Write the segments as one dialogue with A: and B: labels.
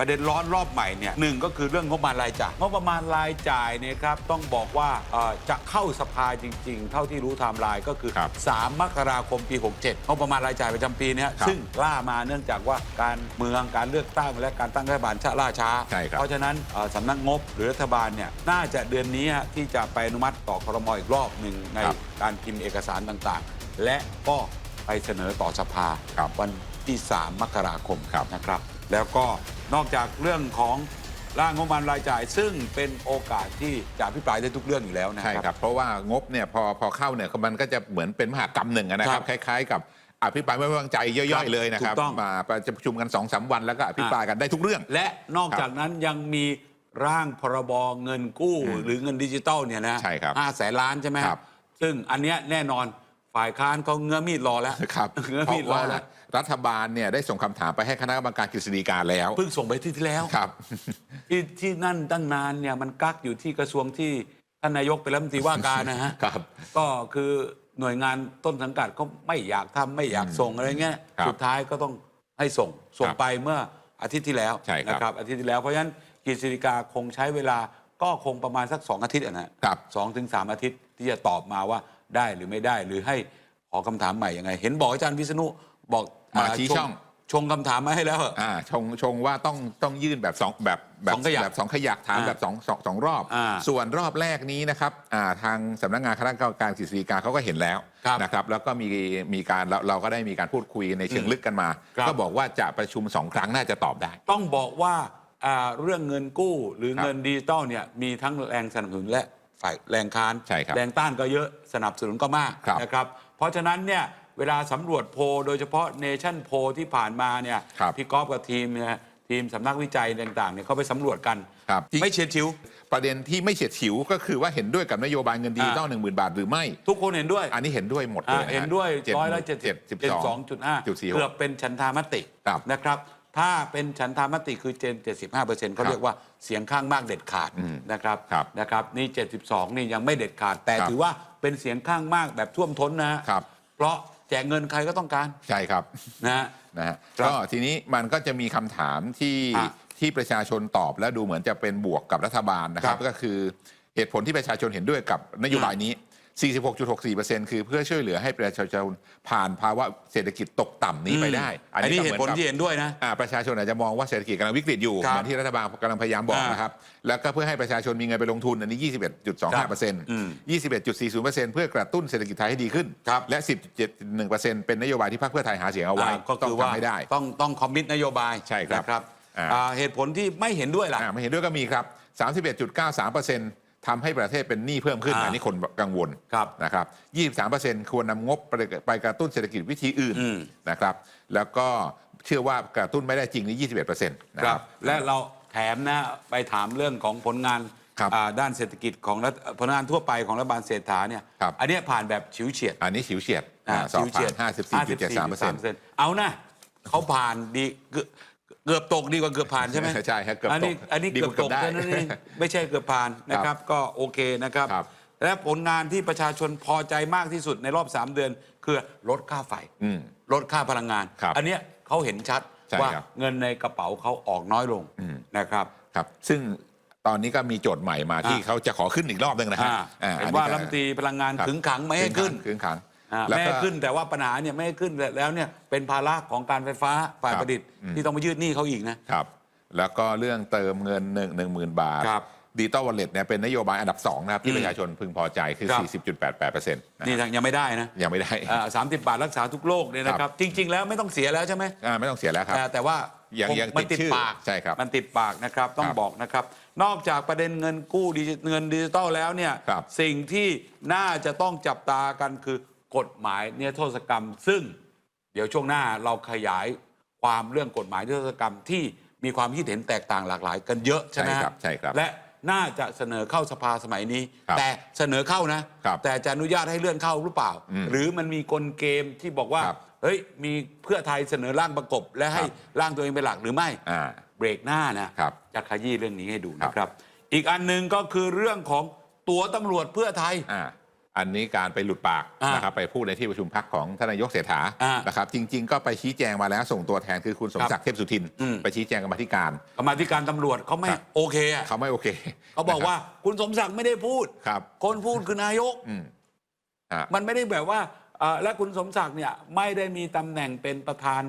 A: ประเด็นร้อนรอบใหม่เนี่ยหนึ่งก็คือเรื่องงบประมาณรายจ่ายงบประมาณรายจ่ายเนี่ยครับต้องบอกว่าเอ่อจะเข้าสภาจริง ๆ เท่าที่รู้ไทม์ไลน์ก็คือ
B: ครับ
A: 3 มกราคมปี 67งบประมาณรายจ่ายประจำปีเนี้ย
B: ครับ
A: ซึ่งล่ามาเนื่องจากว่าการเมืองการเลือกตั้งและการตั้งรัฐบาลชะล่าช้า
B: ใช่ครับ
A: เพราะฉะนั้นเอ่อสำนักงบหรือรัฐบาลเนี่ยน่าจะเดือนนี้ฮะที่จะไปอนุมัติต่อครมอีกรอบหนึ่งใน
B: ครับ
A: การพิมพ์เอกสารต่างๆ และก็ไปเสนอต่อสภา
B: ครับ
A: วันที่ 3 มกราคม
B: ครับ
A: นะครับ แล้วก็ นอกจากเรื่องของร่างงบประมาณรายจ่าย ซึ่งเป็นโอกาสที่จะอภิปรายได้ทุกเรื่องอยู่แล้วนะ
B: ใช่
A: ครับ
B: ครับเพราะว่างบเนี่ยพอพอเข้าเนี่ยมันก็จะเหมือนเป็นมหากรรมหนึ่งอะนะค
A: ครั
B: รับบคล้ายๆ กับอภิปรายไม่ไว้วางใจย่
A: ครั
B: อย
A: บ
B: ๆเลยนะครับ
A: ถูกต้อง
B: มาประชุมกัน2อสวันแล้วก็อภิปรายกันได้ทุกเรื่อง
A: และนอกจากนั้นยังมีร่างพรบเงินกู้
B: อืม
A: หรือเงินดิจิตอลเนี่ยนะ
B: ใช่ครับ
A: ห้าแสนล้านใช่ไหม
B: ครับ
A: ซึ่งอันเนี้ยแน่นอนฝ่ายค้านเขาเงื้อมีดรอแล้ว
B: ครับ
A: เงื้อ
B: เพ
A: มีด
B: ราะ
A: รอ
B: ว่า
A: แล้ว
B: รัฐบาลเนี่ยได้ส่งคำถามไปให้คณะกรรมการกฤษฎีกาแล้ว
A: เพิ่งส่งไปที่ที่แล้ว
B: ครับ
A: ที่ที่นั่นตั้งนานเนี่ยมันกักอยู่ที่กระทรวงที่ท่านนายกเป็นรัฐมนตรีว่าการนะฮะ
B: ครับ
A: ก็คือหน่วยงานต้นสังกัดก็ไม่อยากทำไม่อยากส่งอะไรเงี้ย
B: ครับ
A: สุดท้ายก็ต้องให้ส่งส่ง
B: ครับ
A: ไปเมื่ออาทิตย์ที่แล้ว
B: ใช่ครับ
A: นะครับอาทิตย์ที่แล้วเพราะฉะนั้นกฤษฎีกาคงใช้เวลาก็คงประมาณสักสองอาทิตย์อะนะครับสองถึงสามอาทิตย์ที่จะตอบมาว่าได้หรือไม่ได้หรือให้ขอคำถามใหม่ยังไง เห็นบอกอาจารย์วิษณุ บอก
B: มา
A: อ่
B: ชี้ช่อง
A: ชงคำถามมาให้แล้วเหรอ
B: อ่าชงชงว่าต้องต้องยื่นแบบสองแบบแบบ
A: สองขยัก
B: แบบสองขยักถาม
A: อ่า
B: แบบสองสองสองรอบ
A: อ่า
B: ส่วนรอบแรกนี้นะครับอ่าทางสำนักงานคณะกรรมการกฤษฎีกาเขาก็เห็นแล้ว
A: ครับ
B: นะครับแล้วก็มีมีการเราเราก็ได้มีการพูดคุยในเชิงลึกกันมา
A: ครับ
B: ก็บอกว่าจะประชุมสองครั้งน่าจะตอบได้
A: ต้องบอกว่าอ่าเรื่องเงินกู้หรือ
B: ครับ
A: เงินดิจิตอลเนี่ยมีทั้งแรงสนับสนุนและฝ่ายแรงค้าน
B: ใช่ครับ
A: แรงต้านก็เยอะสนับสนุนก็มาก
B: ครับ
A: นะครับ เพราะฉะนั้นเนี่ย เวลาสำรวจโพลโดยเฉพาะเนชั่นโพที่ผ่านมาเนี่ย
B: ครับ
A: พี่ก๊อฟกับทีมเนี่ยทีมสำนักวิจัยต่างๆเนี่ยเขาไปสำรวจกัน
B: ครับ
A: ไม่เฉียดฉิว
B: ประเด็นที่ไม่เฉียดฉิวก็คือว่าเห็นด้วยกับนโยบายเงินดิจิตอลหนึ่งหมื่นบาทหรือไม่
A: ทุกคนเห็นด้วย
B: อันนี้เห็นด้วยหมดเล
A: อ่ายะ
B: ฮะ
A: เห็นด้วย
B: จ็
A: ร้อยละเจ็ด
B: เจ็ดสิบ
A: เจ็ด
B: ส
A: ส
B: อ
A: องงจุดห้า
B: จุดสี่หก
A: เกือบเป็นฉันทามติ
B: ครับ
A: นะครับ ถ้าเป็นฉันทามติคือเจน 75เปอร์เซ็นต์เขา
B: ครับ
A: เรียกว่าเสียงข้างมากเด็ดขาด
B: อืม
A: นะครับ
B: ครับ
A: นะครับนี่ 72 นี่ยังไม่เด็ดขาดแต่
B: ครับ
A: ถือว่าเป็นเสียงข้างมากแบบท่วมท้นนะฮะ
B: ครับ
A: เพราะ แจกเงินใครก็ต้องการ
B: ใช่ครับ
A: นะฮะ
B: นะฮะ
A: ครับ
B: ก็ทีนี้มันก็จะมีคำถามที่
A: อะ
B: ที่ประชาชนตอบและดูเหมือนจะเป็นบวกกับรัฐบาลนะครับ
A: ครับ
B: ก็คือเหตุผลที่ประชาชนเห็นด้วยกับนโยบายนี้ 46.64%คือเพื่อช่วยเหลือให้ประชาชนผ่านภาวะเศรษฐกิจตกต่ำนี้ไปได้
A: อันนี้
B: ก็
A: เหตุผล
B: มือกับ
A: ที่เห็นด้วยนะ
B: อ่าประชาชนอาจจะมองว่าเศรษฐกิจกำลังวิกฤตอยู่
A: ครับ
B: เหมือนที่รัฐบาลกำลังพยายามบอก
A: อ่าน
B: นะครับ แล้วก็เพื่อให้ประชาชนมีเงินไปลงทุนอันนี้21.25%
A: อืม
B: 21.40%เพื่อ กระตุ้นเศรษฐกิจไทยให้ดีขึ้น
A: ครับ
B: และ 10.71%เป็นนโยบายที่พรรคเพื่อไทยหาเสียงเอาไว้
A: อ่าก็
B: ต้อ
A: คื
B: ง
A: อว่า
B: ทำให้ได้
A: ต้องต้องคอมมิตนโยบาย
B: ใช่ครับ
A: นะครับ
B: อ่า
A: อ่าเหตุผลที่ไม่เห็นด้วยล่ะ
B: อ่าไม่เห็นด้วยก็มีครับ 31.93% ทำให้ประเทศเป็นหนี้เพิ่มขึ้น
A: อ่า
B: อันนี้คนกังวล
A: ครับ
B: นะครับ 23%ควรนำงบไปไปกระตุ้นเศรษฐกิจวิธีอื่น
A: อืม
B: นะครับ แล้วก็เชื่อว่ากระตุ้นไม่ได้จริงนี่21%นะ
A: ค
B: ค
A: รั
B: รั
A: บบและเราแถมนะไปถามเรื่องของผลงาน
B: ครับ
A: อ่าด้านเศรษฐกิจของรัฐผลงานทั่วไปของรัฐบาลเศรษฐาเนี่ย
B: ครับ
A: อันเนี้ยผ่านแบบฉิวเฉียด
B: อันนี้ฉิวเฉียด
A: อ่า
B: อ่าสอบผ่าน54.73%
A: เอานะเขาผ่านดีเกือบ เกือบตกดีกว่าเกือบผ่านใช่ไหม
B: ใช่ครับเกือบตก
A: อันนี้อันนี้
B: ดี
A: เกื
B: ก
A: อบ
B: ว่า
A: ตก
B: เกือบได้
A: แค่นั้นเองไม่ใช่เกือบผ่านนะครับ ก็โอเคนะครับ
B: ครับ
A: และผลงานที่ประชาชนพอใจมากที่สุดในรอบ 3 เดือน คือลดค่าไฟ
B: อืม
A: ลดค่าพลังงาน
B: ครับ
A: อันเนี้ยเขาเห็นชัด
B: ใช่
A: ว่า
B: ครับ
A: เงินในกระเป๋าเขาออกน้อยลง
B: อืม
A: นะครับ
B: ครับ ซึ่งตอนนี้ก็มีโจทย์ใหม่มาที่
A: อ่า
B: เขาจะขอขึ้นอีกรอบหนึงนะฮะ
A: อ่า
B: อ่
A: เห็น
B: อั
A: ว่า
B: ก็
A: รัฐมนตรีพลังงาน
B: ครับ
A: ขึงขังไม่ให้ขึ้น
B: ขึงขัง
A: อ่า
B: แล้ว
A: ไม่
B: ก็
A: ให้ขึ้นแต่ว่าปัญหาเนี่ยไม่ให้ขึ้นแล้วเนี่ยเป็นภาระของการไฟฟ้าฝ่าย
B: ครับ
A: ประดิษฐ์
B: อืม
A: ที่ต้องมายืดหนี้เขาอีกนะ
B: ครับ แล้วก็เรื่องเติมเงินหนึ่งหนึ่งหมื่นบาท
A: ครับ
B: ดิจิตอลวอลเล็ตเนี่ยเป็นนโยบายอันดับ 2 นะครับ
A: อื
B: ที่
A: ม
B: ประชาชนพึงพอใจคือ
A: ครับ
B: 40.88%นะ
A: นี่ยังไม่ได้นะ
B: ยังไม่ได้
A: สามสิบบาทรักษาทุกโรคเนี่ยนะค
B: ครั
A: รับ
B: บ
A: จริง ๆ แล้วไม่ต้องเสียแล้วใช่ไหม
B: อ่าไม่ต้องเสียแล้วครับ
A: แต่แต่ว่า
B: ยัง
A: ค
B: ยัง
A: มัน
B: ติ
A: ติ
B: ด
A: ด
B: ชื่อ
A: ปาก
B: ใช่ครับ
A: มันติดปากนะครับ ต้อง
B: ครับ
A: บอกนะครับ นอกจากประเด็นเงินกู้ดิจิเงินดิจิตอลแล้วเนี่ย
B: ครับ
A: สิ่งที่น่าจะต้องจับตากันคือ กฎหมายเนี่ยโทษกรรม ซึ่งเดี๋ยวช่วงหน้าเราขยายความเรื่องกฎหมายนิรโทษกรรมที่มีความคิดเห็นแตกต่างหลากหลาย กันเยอะใช่ไหม
B: ใช่
A: ฮะ
B: ครับใช่ครับ
A: และน่าจะเสนอเข้าสภาสมัยนี้
B: ครับ
A: แต่เสนอเข้านะ
B: ครับ
A: แต่จะอนุญาตให้เลื่อนเข้าหรือเปล่า
B: อืม
A: หรือมันมีกลเกมที่บอกว่า
B: ครับ
A: เฮ้ยมีเพื่อไทยเสนอร่างประกบ และให้
B: ครับ
A: ร่างตัวเองเป็นหลักหรือไม่
B: อ่า
A: เบรกหน้านะครับจะขยี้เรื่องนี้ให้ดู
B: ครับ
A: นะครับ อีกอันหนึ่งก็คือเรื่องของตัวตำรวจเพื่อไทย
B: อ่าอันนี้การไปหลุดปาก
A: อ่าน
B: นะครับไปพูดในที่ประชุมพักของท่านนายกเศรษฐา
A: อ่าน
B: นะครับจริง ๆ ก็ไปชี้แจงมาแล้วส่งตัวแทนคือคุณสมศักดิ์เทพสุทิน
A: อืม
B: ไปชี้แจงกรรมาธิการ
A: กรรมาธิการตำรวจเขาไม่
B: ครับ
A: โอเคอะ
B: เขาไม่โอเค
A: เขาบอกว่าคุณสมศักดิ์ไม่ได้พูด
B: ครับ
A: คนพูดคือนายก
B: อืมอ่า
A: มันไม่ได้แบบว่าเอ่อและคุณสมศักดิ์เนี่ยไม่ได้มีตำแหน่งเป็นประธาน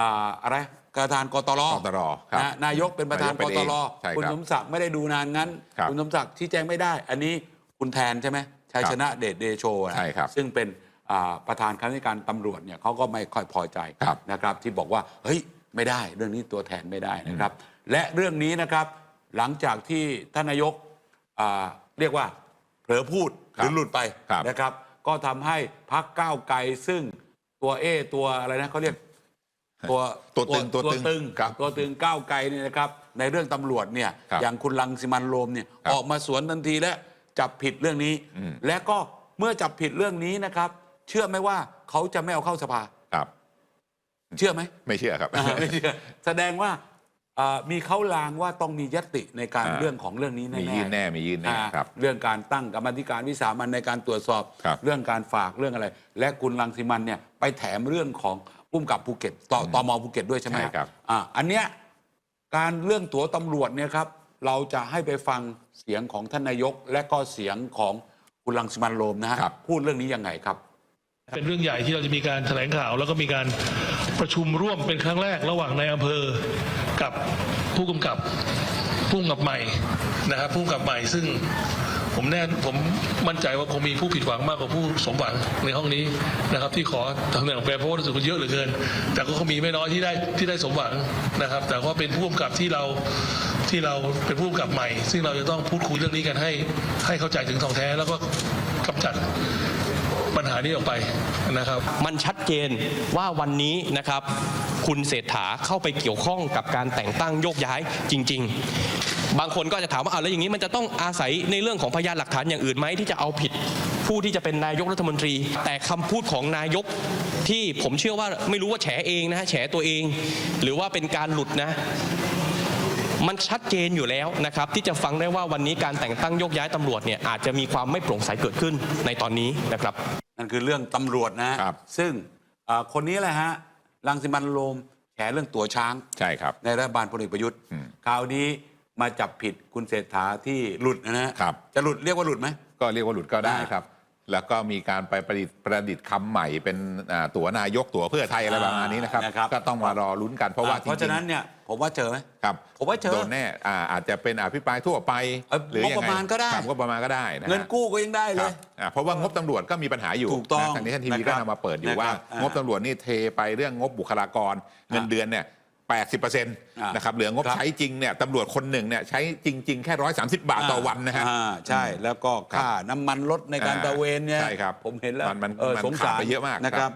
A: อ่าอะไรประธานกตร
B: กตรครับ
A: นะนายกเป็นประธาน
B: นายกเป็
A: ก
B: น
A: ต
B: เอง
A: ร
B: ใช่ครับ
A: คุณสมศักดิ์ไม่ได้ดูนานงั้น
B: ครับ
A: ณสมศักดิ์ชี้แจงไม่ได้ อันนี้คุณแทนใช่ไหม ชัย
B: ครับ
A: ชนะเดชเดโชนะ
B: ใช่ครับ
A: ซึ่งเป็นอ่าประธานคณะกรรมการตำรวจเนี่ยเขาก็ไม่ค่อยพอใจ
B: ครับ
A: นะครับ ที่บอกว่าเฮ้ยไม่ได้เรื่องนี้ตัวแทนไม่ได้นะครับ และเรื่องนี้นะครับหลังจากที่ท่านนายกอ่าเรียกว่าเผลอพูดหรือหลุดไป
B: ครับ
A: นะครับ ก็ทำให้พักก้าวไกลซึ่งตัวเอตัวอะไรนะเขาเรียกตัว
B: ตัวตึงตัวตึง
A: ตึง
B: ครับ
A: ตัวตึงก้าวไกลเนี่ยนะครับ ในเรื่องตำรวจเนี่ย
B: ครับ
A: อย่างคุณลังสิมันโรมเนี่ย
B: ครับ
A: ออกมาสวนทันทีและ จับผิดเรื่องนี้
B: อืม
A: และก็เมื่อจับผิดเรื่องนี้นะครับ เชื่อไหมว่าเขาจะไม่เอาเข้าสภา
B: ครับ
A: เชื่อไหม
B: ไม่เชื่อครับ
A: อ่าไม่เชื่อแสดงว่าอ่ามีเขาลางว่าต้องมียติในการ
B: อ่า
A: เรื่องของเรื่องนี้แน่
B: มี
A: ๆ
B: ยื่นแน่มียื่นแน่
A: อ่า
B: ครับ
A: เรื่องการตั้งกรรมาธิการวิสามันในการตรวจสอบ
B: ครับ
A: เรื่องการฝากเรื่องอะไร และคุณรังสิมันเนี่ยไปแถมเรื่องของพุ่มกับภูเก็ตตตมภูเก็ตด้วยใช่ไหม
B: ใช่ครับ
A: อ่าอันเนี้ยการเรื่องตั๋วตำรวจเนี่ยครับ เราจะให้ไปฟังเสียงของท่านนายก และก็เสียงของคุณรังสิมันโรมนะฮะ
B: ครับ
A: พูดเรื่องนี้ยังไงครับ
C: เป็นเรื่องใหญ่ที่เราจะมีการแถลงข่าว แล้วก็มีการประชุมร่วมเป็นครั้งแรกระหว่างนายอำเภอกับผู้กำกับผู้กำกับใหม่นะครับผู้กำกับใหม่ซึ่ง ผมแน่ผมมั่นใจว่าคงมีผู้ผิดหวังมากกว่าผู้สมหวังในห้องนี้นะครับ ที่ขอตำแหน่งออกไปเพราะว่ารู้สึกว่าเยอะเหลือเกิน แต่ก็มีไม่น้อยที่ได้ที่ได้สมหวังนะครับ แต่ก็เป็นผู้กำกับที่เราที่เราเป็นผู้กำกับใหม่ ซึ่งเราจะต้องพูดคุยเรื่องนี้กันให้ให้เข้าใจถึงทองแท้แล้วก็กำจัดปัญหานี้ออกไปนะครับ
D: มันชัดเจนว่าวันนี้นะครับ คุณเศรษฐาเข้าไปเกี่ยวข้องกับการแต่งตั้งโยกย้ายจริง ๆ บางคนก็จะถามว่าอ้าวแล้วอย่างนี้มันจะต้องอาศัยในเรื่องของพยานหลักฐานอย่างอื่นไหมที่จะเอาผิดผู้ที่จะเป็นนายกรัฐมนตรี แต่คำพูดของนายกที่ผมเชื่อว่าไม่รู้ว่าแฉเองนะฮะแฉตัวเอง หรือว่าเป็นการหลุดนะมันชัดเจนอยู่แล้วนะครับ ที่จะฟังได้ว่าวันนี้การแต่งตั้งโยกย้ายตำรวจเนี่ยอาจจะมีความไม่โปร่งใสเกิดขึ้นในตอนนี้นะครับ
A: นั่นคือเรื่องตำรวจนะฮะ
B: ครับ
A: ซึ่งอ่าคนนี้แหละฮะรังสิมันโรมแฉเรื่องตั๋วช้าง
B: ใช่ครับ
A: ในรัฐบาลพลเอกประยุทธ์
B: อืม
A: คราวนี้ มาจับผิดคุณเศรษฐาที่หลุดนะฮะ
B: ครับ
A: จะหลุดเรียกว่าหลุดไหม
B: ก็เรียกว่าหลุดก็ได้
A: อ่า
B: ครับ แล้วก็มีการไปประดิษฐ์ประดิษฐ์คำใหม่เป็นอ่าตั๋วนายกตั๋วเพื่อไทยอะไรประมาณนี้นะครับ
A: นะครับ
B: ก็ต้องมารอลุ้นกันเพราะว่า
A: อ่เพราะฉะนั้นเนี่ยผมว่าเจอไหม
B: ครับ
A: ผมว่าเจอ
B: โดนแน่อ่าอาจจะเป็นอภิปรายทั่วไป
A: เอ้ย
B: หรือยัง
A: งบประ
B: ไง
A: มาณก็ได้
B: ครับงบประมาณก็ได้นะฮะ
A: เงินกู้ก็ยังได้เล
B: ครั
A: ย
B: บอ่าเพราะว่างบตำรวจก็มีปัญหาอยู่
A: ถูกต้อง
B: นะทางนี้ท่านทีวี
A: นะค
B: ก็
A: รับ
B: นำมาเปิดอยู่
A: นะครับ
B: ว่า
A: อ่าง
B: งบตำรวจนี่เทไปเรื่องงบบุคลากร เงินเดือนเนี่ย 80%นะครับเหลืองบ
A: ครับ
B: ใช้จริงเนี่ยตำรวจคนหนึ่งเนี่ยใช้จริง ๆ แค่ 130 บาทต่อวันนะฮะ
A: อ่าใช่แล้วก็ค่าน้ำมันลดในการ
B: อ่า
A: ตระเวนเนี่ย
B: ใช่ครับ
A: ผมเห็นแล้ว
B: มันมัน
A: เออ
B: มัน
A: สง
B: ขา
A: สา
B: ด
A: ร
B: ไปเยอะมาก
A: นะครับ